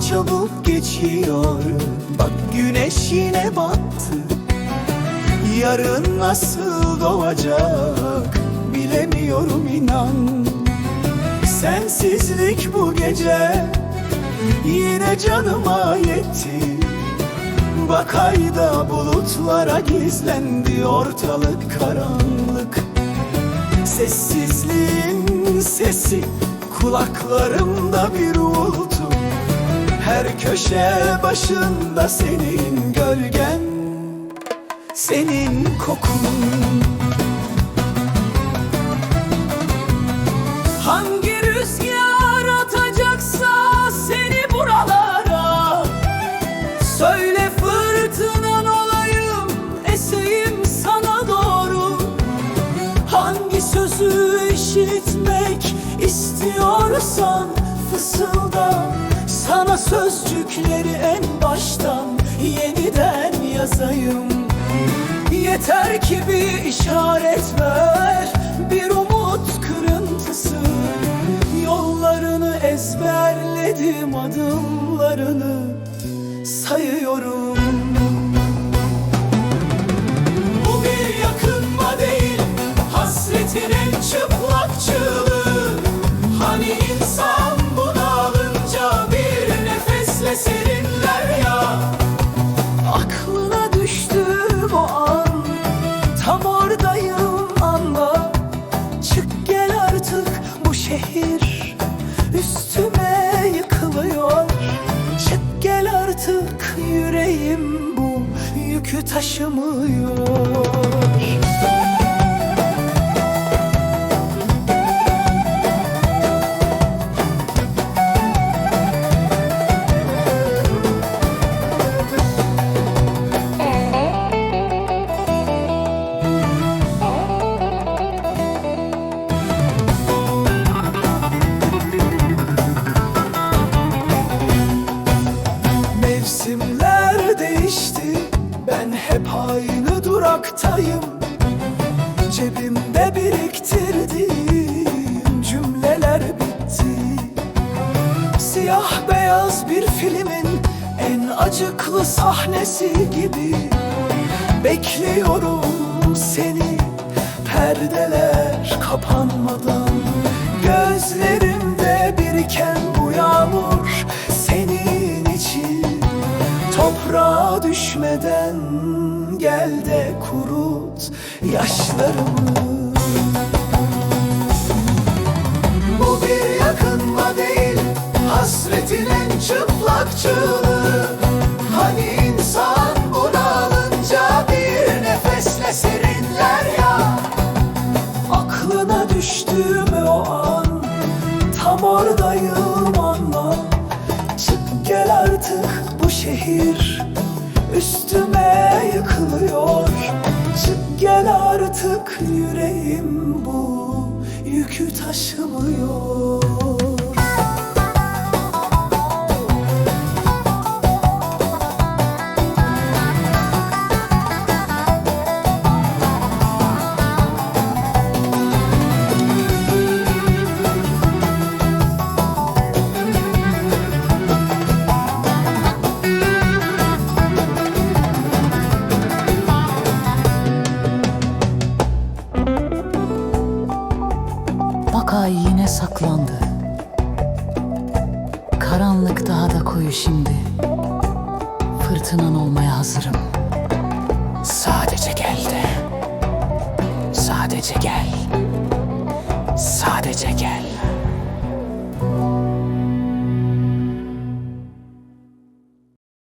çabuk geçiyor. Bak güneş yine battı. Yarın nasıl doğacak Bilemiyorum inan. Sensizlik bu gece Yine canıma yetti. Bak ayda bulutlara gizlendi Ortalık karanlık. Sessizliğin sesi Kulaklarımda bir uğultu Her köşe başında senin gölgen Senin kokun. Hangi rüzgar atacaksa seni buralara Söyle fırtınan olayım eseyim sana doğru. Hangi sözü işitmek istiyorsan fısılda Sana sözcükleri en baştan yeniden yazayım. Yeter ki bir işaret ver Bir umut kırıntısı. Yollarını ezberledim adımlarını sayıyorum taşımıyor aynı duraktayım Cebimde biriktirdiğim cümleler bitti. Siyah beyaz bir filmin en acıklı sahnesi gibi Bekliyorum seni. Perdeler kapanmadan Gözlerimde biriken Toprağa düşmeden gel de kurut yaşlarımı. Bu bir yakınma değil Hasretin en çıplak çığlığı artık bu şehir Üstüme yıkılıyor. Çık gel artık yüreğim bu Yükü taşımıyor içine saklandı. Karanlık daha da koyu şimdi. Fırtınan olmaya hazırım. Sadece gel de. Sadece gel.